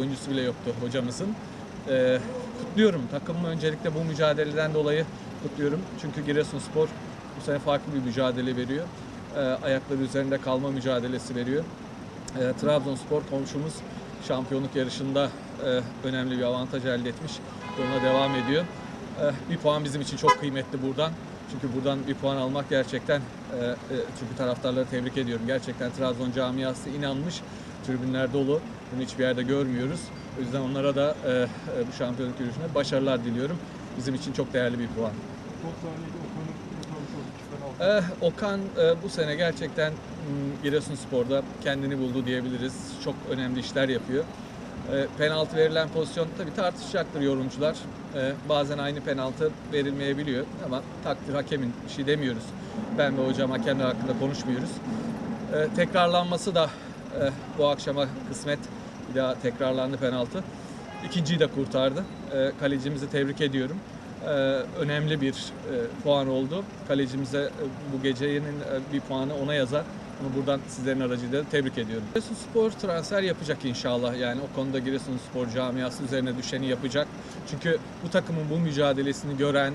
oyuncusu bile yoktu hocamızın. Ee, kutluyorum. Takımımı öncelikle bu mücadeleden dolayı kutluyorum. Çünkü Giresunspor bu sene farklı bir mücadele veriyor. Ee, ayakları üzerinde kalma mücadelesi veriyor. Ee, Trabzonspor komşumuz şampiyonluk yarışında e, önemli bir avantaj elde etmiş. Yoluna devam ediyor. Ee, bir puan bizim için çok kıymetli buradan. Çünkü buradan bir puan almak gerçekten e, e, çünkü taraftarları tebrik ediyorum. Gerçekten Trabzon camiası inanmış. Tribünler dolu. Bunu hiçbir yerde görmüyoruz. O yüzden onlara da bu şampiyonluk yürüyüşüne başarılar diliyorum. Bizim için çok değerli bir puan. Okan'ın Okan. Eh, e, bu sene gerçekten m, Giresunspor'da kendini buldu diyebiliriz. Çok önemli işler yapıyor. E, penaltı verilen pozisyon tabii tartışacaktır yorumcular. E, bazen aynı penaltı verilmeyebiliyor ama takdir hakemin bir şey demiyoruz. Ben ve hocam hakemler hakkında konuşmuyoruz. E, tekrarlanması da e, bu akşama kısmet. Bir daha tekrarlandı penaltı. İkinciyi de kurtardı. E, kalecimizi tebrik ediyorum. E, önemli bir e, puan oldu. Kalecimize e, bu gecenin e, bir puanı ona yazar. Bunu buradan sizlerin aracıyla tebrik ediyorum. Giresunspor transfer yapacak inşallah. Yani o konuda Giresunspor camiası üzerine düşeni yapacak. Çünkü bu takımın bu mücadelesini gören,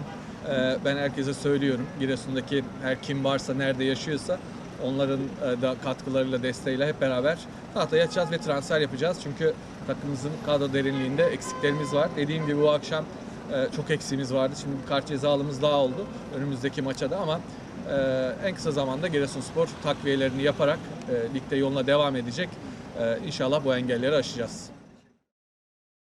e, ben herkese söylüyorum. Giresun'daki her kim varsa, nerede yaşıyorsa onların e, da katkılarıyla, desteğiyle hep beraber tahtaya yatacağız ve transfer yapacağız. Çünkü takımımızın kadro derinliğinde eksiklerimiz var. Dediğim gibi bu akşam e, çok eksiğimiz vardı. Şimdi bir kart cezalımız daha oldu önümüzdeki maça da ama e, en kısa zamanda Giresunspor takviyelerini yaparak e, ligde yoluna devam edecek. E, İnşallah bu engelleri aşacağız.